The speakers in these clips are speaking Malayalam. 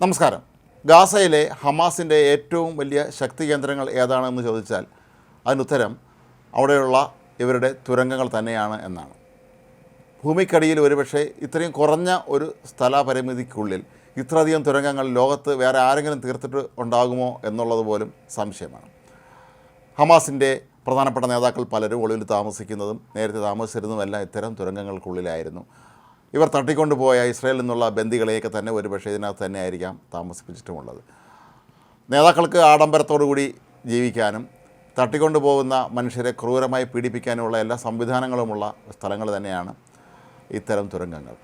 നമസ്കാരം. ഗാസയിലെ ഹമാസിന്റെ ഏറ്റവും വലിയ ശക്തി കേന്ദ്രങ്ങൾ ഏതാണെന്ന് ചോദിച്ചാൽ അതിനുത്തരം അവിടെയുള്ള ഇവരുടെ തുരങ്കങ്ങൾ തന്നെയാണ് എന്നാണ്. ഭൂമിക്കടിയിൽ ഒരുപക്ഷെ ഇത്രയും കുറഞ്ഞ ഒരു സ്ഥലപരിമിതിക്കുള്ളിൽ ഇത്രയധികം തുരങ്കങ്ങൾ ലോകത്ത് വേറെ ആരെങ്കിലും തീർത്തിട്ട് ഉണ്ടാകുമോ എന്നുള്ളത് പോലും സംശയമാണ്. ഹമാസിന്റെ പ്രധാനപ്പെട്ട നേതാക്കൾ പലരും ഒളിവിൽ താമസിക്കുന്നതും നേരത്തെ താമസിച്ചിരുന്നതുമെല്ലാം ഇത്തരം തുരങ്കങ്ങൾക്കുള്ളിലായിരുന്നു. ഇവർ തട്ടിക്കൊണ്ടുപോയ ഇസ്രയേലിൽ നിന്നുള്ള ബന്ദികളെയൊക്കെ തന്നെ ഒരുപക്ഷെ ഇതിനകത്ത് തന്നെ ആയിരിക്കാം താമസിപ്പിച്ചിട്ടുമുള്ളത്. നേതാക്കൾക്ക് ആഡംബരത്തോടു കൂടി ജീവിക്കാനും തട്ടിക്കൊണ്ടുപോകുന്ന മനുഷ്യരെ ക്രൂരമായി പീഡിപ്പിക്കാനുമുള്ള എല്ലാ സംവിധാനങ്ങളുമുള്ള സ്ഥലങ്ങൾ തന്നെയാണ് ഇത്തരം തുരങ്കങ്ങൾ.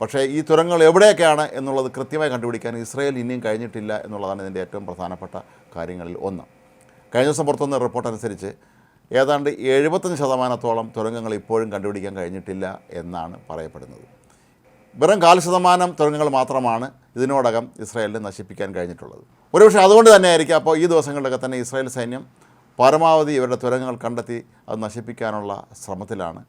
പക്ഷേ ഈ തുരങ്കങ്ങൾ എവിടെയൊക്കെയാണ് എന്നുള്ളത് കൃത്യമായി കണ്ടുപിടിക്കാൻ ഇസ്രയേൽ ഇനിയും കഴിഞ്ഞിട്ടില്ല എന്നുള്ളതാണ് ഇതിന്റെ ഏറ്റവും പ്രധാനപ്പെട്ട കാര്യങ്ങളിൽ ഒന്ന്. കഴിഞ്ഞ ദിവസം പുറത്തുനിന്ന് റിപ്പോർട്ട് അനുസരിച്ച് ഏതാണ്ട് എഴുപത്തഞ്ച് ശതമാനത്തോളം തുരങ്കങ്ങൾ ഇപ്പോഴും കണ്ടുപിടിക്കാൻ കഴിഞ്ഞിട്ടില്ല എന്നാണ് പറയപ്പെടുന്നത്. വെറും കാൽ ശതമാനം തുരങ്കങ്ങൾ മാത്രമാണ് ഇതിനോടകം ഇസ്രായേലിനെ നശിപ്പിക്കാൻ കഴിഞ്ഞിട്ടുള്ളത്. ഒരുപക്ഷെ അതുകൊണ്ട് തന്നെ ആയിരിക്കും അപ്പോൾ ഈ ദിവസങ്ങളിലൊക്കെ തന്നെ ഇസ്രായേൽ സൈന്യം പരമാവധി ഇവരുടെ തുരങ്കങ്ങൾ കണ്ടെത്തി അത് നശിപ്പിക്കാനുള്ള ശ്രമത്തിലാണ്.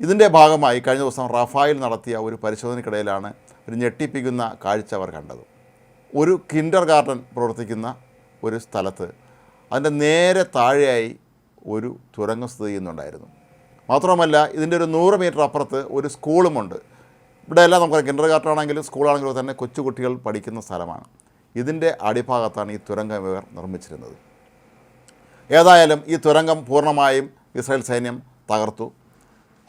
ഇതിന്റെ ഭാഗമായി കഴിഞ്ഞ ദിവസം റഫായിൽ നടത്തിയ ഒരു പരിശോധനയ്ക്കിടയിലാണ് ഒരു ഞെട്ടിപ്പിക്കുന്ന കാഴ്ച അവർ കണ്ടത്. ഒരു കിൻഡർ ഗാർഡൻ പ്രവർത്തിക്കുന്ന ഒരു സ്ഥലത്ത് അതിന്റെ നേരെ താഴെയായി ഒരു തുരങ്കം സ്ഥിതി ചെയ്യുന്നുണ്ടായിരുന്നു. മാത്രമല്ല ഇതിന്റെ ഒരു നൂറ് മീറ്റർ അപ്പുറത്ത് ഒരു സ്കൂളുമുണ്ട്. ഇവിടെ എല്ലാം നമുക്ക് കിൻഡർ ഗാർഡൻ ആണെങ്കിലും സ്കൂളാണെങ്കിലും തന്നെ കൊച്ചുകുട്ടികൾ പഠിക്കുന്ന സ്ഥലമാണ്. ഇതിന്റെ അടിഭാഗത്താണ് ഈ തുരങ്കം ഇവർ നിർമ്മിച്ചിരുന്നത്. ഏതായാലും ഈ തുരങ്കം പൂർണമായും ഇസ്രായേൽ സൈന്യം തകർത്തു.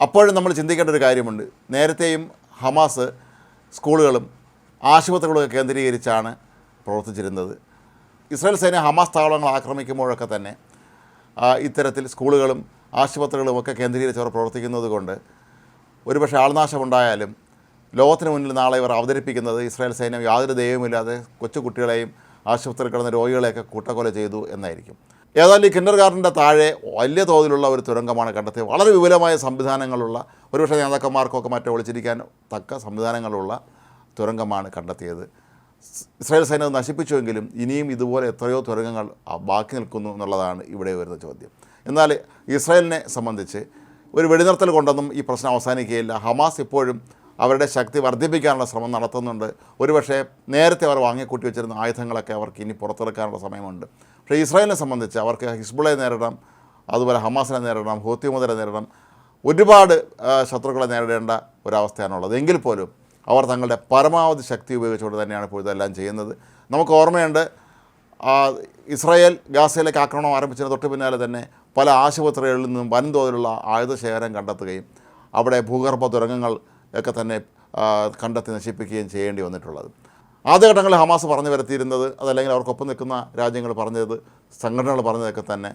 അപ്പോഴും നമ്മൾ ചിന്തിക്കേണ്ട ഒരു കാര്യമുണ്ട്. നേരത്തെയും ഹമാസ് സ്കൂളുകളും ആശുപത്രികളൊക്കെ കേന്ദ്രീകരിച്ചാണ് പ്രവർത്തിച്ചിരുന്നത്. ഇസ്രായേൽ സൈന്യം ഹമാസ് താവളങ്ങൾ ആക്രമിക്കുമ്പോഴൊക്കെ തന്നെ ഇത്തരത്തിൽ സ്കൂളുകളും ആശുപത്രികളും ഒക്കെ കേന്ദ്രീകരിച്ച് അവർ പ്രവർത്തിക്കുന്നത് കൊണ്ട് ഒരുപക്ഷെ ആൾനാശമുണ്ടായാലും ലോകത്തിന് മുന്നിൽ നാളെ ഇവർ അവതരിപ്പിക്കുന്നത് ഇസ്രായേൽ സൈന്യം യാതൊരു ദൈവമില്ലാതെ കൊച്ചുകുട്ടികളെയും ആശുപത്രിയിൽ കിടന്ന രോഗികളെയൊക്കെ കൂട്ടക്കൊല ചെയ്തു എന്നായിരിക്കും. ഏതായാലും ഈ കിൻഡർ ഗാർഡന്റെ താഴെ വലിയ തോതിലുള്ള ഒരു തുരങ്കമാണ് കണ്ടെത്തിയത്. വളരെ വിപുലമായ സംവിധാനങ്ങളുള്ള ഒരുപക്ഷെ നേതാക്കന്മാർക്കൊക്കെ മറ്റോ ഒളിച്ചിരിക്കാൻ തക്ക സംവിധാനങ്ങളുള്ള തുരങ്കമാണ് കണ്ടെത്തിയത്. ഇസ്രായേൽ സൈന്യം നശിപ്പിച്ചുവെങ്കിലും ഇനിയും ഇതുപോലെ എത്രയോ തുരങ്കങ്ങൾ ബാക്കി നിൽക്കുന്നു എന്നുള്ളതാണ് ഇവിടെ വരുന്ന ചോദ്യം. എന്നാൽ ഇസ്രായേലിനെ സംബന്ധിച്ച് ഒരു വെടിനിർത്തൽ കൊണ്ടൊന്നും ഈ പ്രശ്നം അവസാനിക്കുകയില്ല. ഹമാസ് ഇപ്പോഴും അവരുടെ ശക്തി വർദ്ധിപ്പിക്കാനുള്ള ശ്രമം നടത്തുന്നുണ്ട്. ഒരുപക്ഷെ നേരത്തെ അവർ വാങ്ങിക്കൂട്ടി വെച്ചിരുന്ന ആയുധങ്ങളൊക്കെ അവർക്ക് ഇനി പുറത്തെടുക്കാനുള്ള സമയമുണ്ട്. പക്ഷേ ഇസ്രായേലിനെ സംബന്ധിച്ച് അവർക്ക് ഹിസ്ബുളയെ നേരിടാം അതുപോലെ ഹമാസിനെ നേരിടണം ഹൂത്തി മുതലെ നേരിടാം ഒരുപാട് ശത്രുക്കളെ നേരിടേണ്ട ഒരവസ്ഥയാണുള്ളത്. എങ്കിൽ പോലും അവർ തങ്ങളുടെ പരമാവധി ശക്തി ഉപയോഗിച്ചുകൊണ്ട് തന്നെയാണ് ഇപ്പോൾ ഇതെല്ലാം ചെയ്യുന്നത്. നമുക്ക് ഓർമ്മയുണ്ട് ഇസ്രായേൽ ഗാസയിലേക്ക് ആക്രമണം ആരംഭിച്ചതിന് തൊട്ട് പിന്നാലെ തന്നെ പല ആശുപത്രികളിൽ നിന്നും വൻതോതിലുള്ള ആയുധശേഖരം കണ്ടെത്തുകയും അവിടെ ഭൂഗർഭ തുരങ്കങ്ങൾ ഒക്കെ തന്നെ കണ്ടെത്തി നശിപ്പിക്കുകയും ചെയ്യേണ്ടി വന്നിട്ടുള്ളത്. ആദ്യഘട്ടങ്ങളിൽ ഹമാസ് പറഞ്ഞു വരുത്തിയിരുന്നത് അതല്ലെങ്കിൽ അവർക്കൊപ്പം നിൽക്കുന്ന രാജ്യങ്ങൾ പറഞ്ഞത് സംഘടനകൾ പറഞ്ഞതൊക്കെ തന്നെ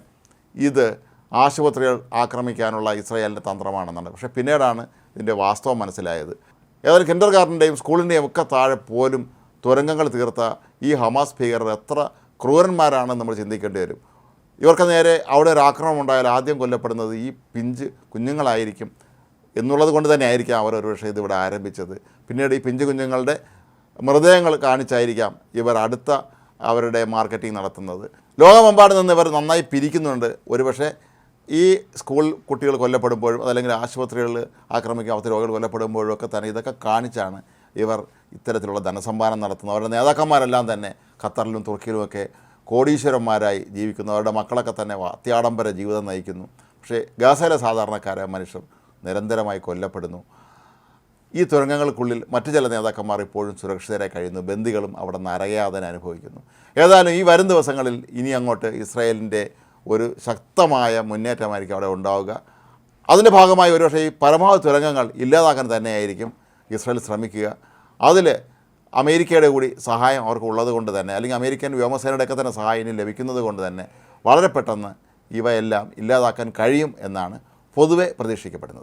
ഇത് ആശുപത്രികൾ ആക്രമിക്കാനുള്ള ഇസ്രായേലിന്റെ തന്ത്രമാണെന്നാണ്. പക്ഷേ പിന്നീടാണ് ഇതിന്റെ വാസ്തവം മനസ്സിലായത്. ഏതായാലും കിൻഡർ ഗാർഡന്റെയും സ്കൂളിന്റെയും ഒക്കെ താഴെ പോലും തുരങ്കങ്ങൾ തീർത്ത ഈ ഹമാസ് ഭീകരർ എത്ര ക്രൂരന്മാരാണെന്ന് നമ്മൾ ചിന്തിക്കേണ്ടി വരും. ഇവർക്ക് നേരെ അവിടെ ഒരു ആക്രമണം ഉണ്ടായാൽ ആദ്യം കൊല്ലപ്പെടുന്നത് ഈ പിഞ്ച് കുഞ്ഞുങ്ങളായിരിക്കും. എന്നുള്ളത് കൊണ്ട് തന്നെ ആയിരിക്കാം അവർ ഒരുപക്ഷെ ഇതിവിടെ ആരംഭിച്ചത്. പിന്നീട് ഈ പിഞ്ചു കുഞ്ഞുങ്ങളുടെ മൃതദേഹങ്ങൾ കാണിച്ചായിരിക്കാം ഇവർ അടുത്ത അവരുടെ മാർക്കറ്റിംഗ് നടത്തുന്നത്. ലോകമെമ്പാടും നിന്ന് ഇവർ നന്നായി പിരിക്കുന്നുണ്ട്. ഒരുപക്ഷെ ഈ സ്കൂൾ കുട്ടികൾ കൊല്ലപ്പെടുമ്പോഴും അതല്ലെങ്കിൽ ആശുപത്രികളിൽ ആക്രമിക്കുക അവസ്ഥ രോഗികൾ കൊല്ലപ്പെടുമ്പോഴും ഒക്കെ തന്നെ ഇതൊക്കെ കാണിച്ചാണ് ഇവർ ഇത്തരത്തിലുള്ള ധനസമ്പാദനം നടത്തുന്നത്. അവരുടെ നേതാക്കന്മാരെല്ലാം തന്നെ ഖത്തറിലും തുർക്കിയിലുമൊക്കെ കോടീശ്വരന്മാരായി ജീവിക്കുന്നു. അവരുടെ മക്കളൊക്കെ തന്നെ അത്യാഡംബര ജീവിതം നയിക്കുന്നു. പക്ഷേ ഗാസയിലെ സാധാരണക്കാരായ മനുഷ്യർ നിരന്തരമായി കൊല്ലപ്പെടുന്നു. ഈ തുരങ്കങ്ങൾക്കുള്ളിൽ മറ്റു ചില നേതാക്കന്മാർ ഇപ്പോഴും സുരക്ഷിതരായി കഴിയുന്നു. ബന്ദികളും അവിടെ നരകയാതന അനുഭവിക്കുന്നു. ഏതായാലും ഈ വരും ദിവസങ്ങളിൽ ഇനി അങ്ങോട്ട് ഇസ്രായേലിന്റെ ഒരു ശക്തമായ മുന്നേറ്റമായിരിക്കും അവിടെ ഉണ്ടാവുക. അതിന്റെ ഭാഗമായി ഒരുപക്ഷേ ഈ പരമാവധി തുരങ്കങ്ങൾ ഇല്ലാതാക്കാൻ തന്നെയായിരിക്കും ഇസ്രായേൽ ശ്രമിക്കുക. അതിൽ അമേരിക്കയുടെ കൂടി സഹായം അവർക്ക് ഉള്ളത് കൊണ്ട് തന്നെ അല്ലെങ്കിൽ അമേരിക്കൻ വ്യോമസേനയുടെയൊക്കെ തന്നെ സഹായം ഇനി ലഭിക്കുന്നത് കൊണ്ട് തന്നെ വളരെ പെട്ടെന്ന് ഇവയെല്ലാം ഇല്ലാതാക്കാൻ കഴിയും എന്നാണ് പൊതുവെ പ്രതീക്ഷിക്കപ്പെടുന്നത്.